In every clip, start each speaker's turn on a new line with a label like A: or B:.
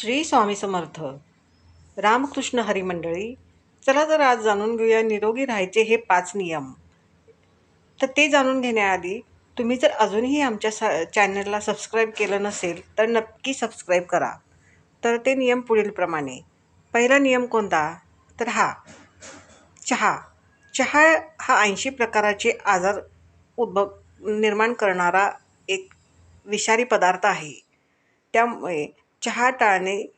A: श्री स्वामी समर्थ. रामकृष्ण हरिमंडळी चला तर आज जाणून घेऊया निरोगी राहायचे हे पाच नियम. तर ते जाणून घेण्याआधी तुम्ही जर अजूनही आमच्या सा चॅनलला सबस्क्राईब केलं नसेल तर नक्की सबस्क्राईब करा. तर ते नियम पुढीलप्रमाणे पहिला नियम कोणता? तर हा चहा. चहा हा ऐंशी प्रकाराचे आजार उद्भव निर्माण करणारा एक विषारी पदार्थ आहे. त्यामुळे चहा टाळणे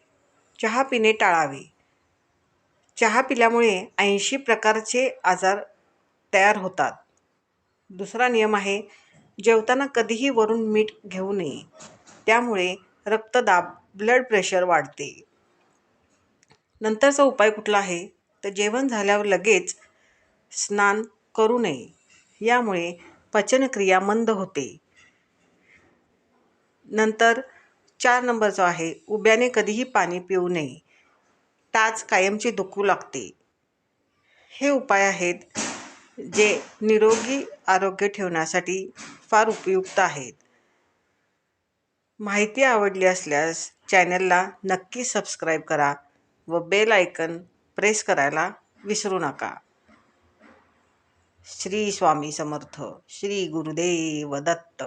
A: चहा पिणे टाळावे. चहा पिल्यामुळे ऐंशी प्रकारचे आजार तयार होतात. दुसरा नियम आहे जेवताना कधीही वरून मीठ घेऊ नये. त्यामुळे रक्तदाब ब्लड प्रेशर वाढते. नंतरचा उपाय कुठला आहे? तर जेवण झाल्यावर लगेच स्नान करू नये. यामुळे पचनक्रिया मंद होते. नंतर चार नंबर जो आहे उभ्याने कधीही पाणी पिऊ नये. टाच कायमची दुखू लागते. हे उपाय आहेत जे निरोगी आरोग्य ठेवण्यासाठी फार उपयुक्त आहेत. माहिती आवडली असल्यास चॅनलला नक्की सबस्क्राईब करा व बेल आयकन प्रेस करायला विसरू नका. श्री स्वामी समर्थ श्री गुरुदेव दत्त.